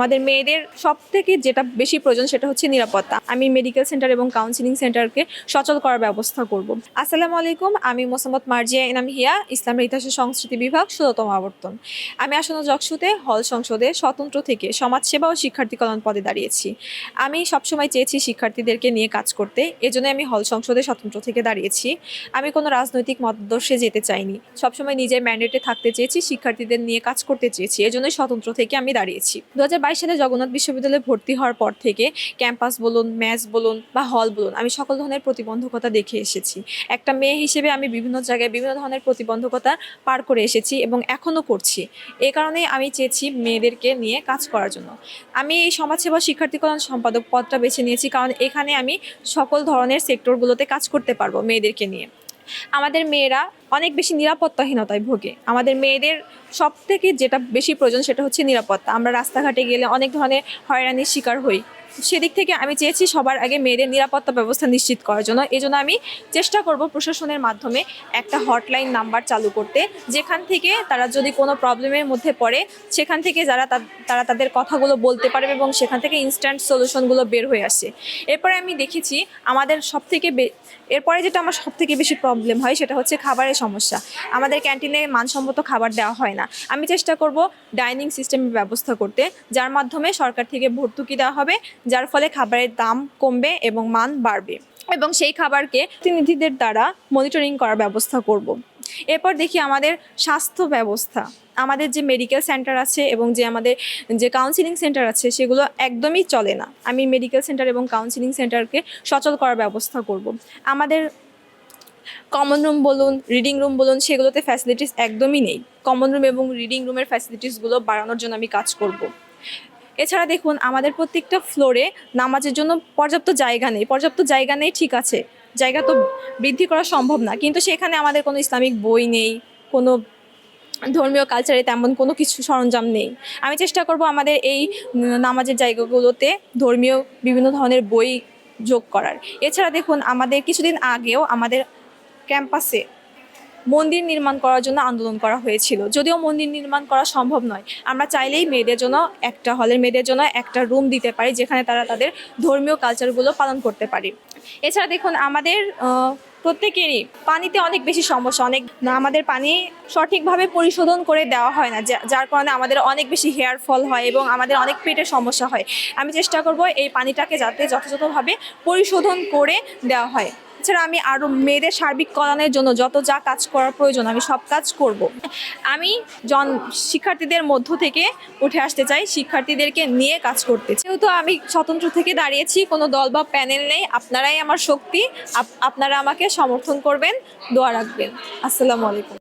আমাদের মেয়েদের সব থেকে যেটা বেশি প্রয়োজন সেটা হচ্ছে নিরাপত্তা। আমি মেডিকেল সেন্টার এবং কাউন্সিলিং সেন্টারকে সচল করার ব্যবস্থা করব। আসসালামু আলাইকুম, আমি মোসাম্মদ মার্জিয়া ইনাম হিয়া ইসলামের ইতিহাস ও সংস্কৃতি বিভাগ, ষোলতম আবর্তন। আমি আসন্ন জকসুতে হল সংসদে স্বতন্ত্র থেকে সমাজসেবা ও শিক্ষার্থী কল্যাণ পদে দাঁড়িয়েছি। আমি সবসময় চেয়েছি শিক্ষার্থীদেরকে নিয়ে কাজ করতে এজন্য আমি হল সংসদে স্বতন্ত্র থেকে দাঁড়িয়েছি। আমি কোনো রাজনৈতিক মতাদর্শে যেতে চাইনি। সবসময় নিজের ম্যান্ডেটে থাকতে চেয়েছি, শিক্ষার্থীদের নিয়ে কাজ করতে চেয়েছি, এজন্যই স্বতন্ত্র থেকে আমি দাঁড়িয়েছি। দু সালে জগন্নাথ বিশ্ববিদ্যালয়ে ভর্তি হওয়ার পর থেকে ক্যাম্পাস বলুন, ম্যাচ বলুন বা হল বলুন, আমি সকল ধরনের প্রতিবন্ধকতা দেখে এসেছি। একটা মেয়ে হিসেবে আমি বিভিন্ন জায়গায় বিভিন্ন ধরনের প্রতিবন্ধকতা পার করে এসেছি এবং এখনও করছি। এই কারণে আমি চেয়েছি মেয়েদেরকে নিয়ে কাজ করার জন্য। আমি এই সমাজসেবা শিক্ষার্থী কল্যাণ সম্পাদক পদটা বেছে নিয়েছি কারণ এখানে আমি সকল ধরনের সেক্টরগুলোতে কাজ করতে পারব মেয়েদেরকে নিয়ে। আমাদের মেয়েরা অনেক বেশি নিরাপত্তাহীনতায় ভোগে। আমাদের মেয়েদের সব থেকে যেটা বেশি প্রয়োজন সেটা হচ্ছে নিরাপত্তা। আমরা রাস্তাঘাটে গেলে অনেক ধরনের হয়রানির শিকার হই। সেদিক থেকে আমি চেয়েছি সবার আগে মেয়েদের নিরাপত্তা ব্যবস্থা নিশ্চিত করার জন্য। এই জন্য আমি চেষ্টা করব প্রশাসনের মাধ্যমে একটা হটলাইন নাম্বার চালু করতে, যেখান থেকে তারা যদি কোনো প্রবলেমের মধ্যে পড়ে, সেখান থেকে যারা তারা তাদের কথাগুলো বলতে পারবে এবং সেখান থেকে ইনস্ট্যান্ট সলিউশনগুলো বের হয়ে আসে। এরপরে আমি দেখেছি আমাদের সব থেকে এরপরে যেটা আমার সব থেকে বেশি প্রবলেম হয় সেটা হচ্ছে খাবারের সমস্যা। আমাদের ক্যান্টিনে মানসম্মত খাবার দেওয়া হয় না। আমি চেষ্টা করব ডাইনিং সিস্টেমের ব্যবস্থা করতে, যার মাধ্যমে সরকার থেকে ভর্তুকি দেওয়া হবে যার ফলে খাবারের দাম কমবে এবং মান বাড়বে এবং সেই খাবারকে প্রতিনিধিদের দ্বারা মনিটরিং করার ব্যবস্থা করব। এরপর দেখি আমাদের স্বাস্থ্য ব্যবস্থা আমাদের যে মেডিকেল সেন্টার আছে এবং যে আমাদের যে কাউন্সিলিং সেন্টার আছে সেগুলো একদমই চলে না আমি মেডিকেল সেন্টার এবং কাউন্সিলিং সেন্টারকে সচল করার ব্যবস্থা করব। আমাদের কমন রুম বলুন রিডিং রুম বলুন, সেগুলোতে ফ্যাসিলিটিস একদমই নেই কমন রুম এবং রিডিং রুমের ফ্যাসিলিটিসগুলো বাড়ানোর জন্য আমি কাজ করব। এছাড়া দেখুন, আমাদের প্রত্যেকটা ফ্লোরে নামাজের জন্য পর্যাপ্ত জায়গা নেই। পর্যাপ্ত জায়গা নেই, ঠিক আছে। জায়গা তো বৃদ্ধি করা সম্ভব না। কিন্তু সেখানে আমাদের কোনো ইসলামিক বই নেই, কোনো ধর্মীয় কালচারে তেমন কোনো কিছু সরঞ্জাম নেই। আমি চেষ্টা করব আমাদের এই নামাজের জায়গাগুলোতে ধর্মীয় বিভিন্ন ধরনের বই যোগ করার। এছাড়া দেখুন, আমাদের কিছুদিন আগেও আমাদের ক্যাম্পাসে মন্দির নির্মাণ করার জন্য আন্দোলন করা হয়েছিল। যদিও মন্দির নির্মাণ করা সম্ভব নয়। আমরা চাইলেই মেয়েদের জন্য একটা হলের মেয়েদের জন্য একটা রুম দিতে পারি, যেখানে তারা তাদের ধর্মীয় কালচারগুলো পালন করতে পারে। এছাড়া দেখুন, আমাদের প্রত্যেকেরই পানিতে অনেক বেশি সমস্যা, অনেক না, আমাদের পানি সঠিকভাবে পরিশোধন করে দেওয়া হয় না যার কারণে আমাদের অনেক বেশি হেয়ার ফল হয় এবং আমাদের অনেক পেটের সমস্যা হয়। আমি চেষ্টা করব এই পানিটাকে যাতে যথাযথভাবে পরিশোধন করে দেওয়া হয়। এছাড়া আমি আরও মেয়েদের সার্বিক কল্যাণের জন্য যত যা কাজ করার প্রয়োজন, আমি সব কাজ করব। আমি জন, শিক্ষার্থীদের মধ্য থেকে উঠে আসতে চাই, শিক্ষার্থীদেরকে নিয়ে কাজ করতে। যেহেতু আমি স্বতন্ত্র থেকে দাঁড়িয়েছি, কোনো দল বা প্যানেল নেই, আপনারাই আমার শক্তি আপনারা আমাকে সমর্থন করবেন, দোয়া রাখবেন আসসালামু আলাইকুম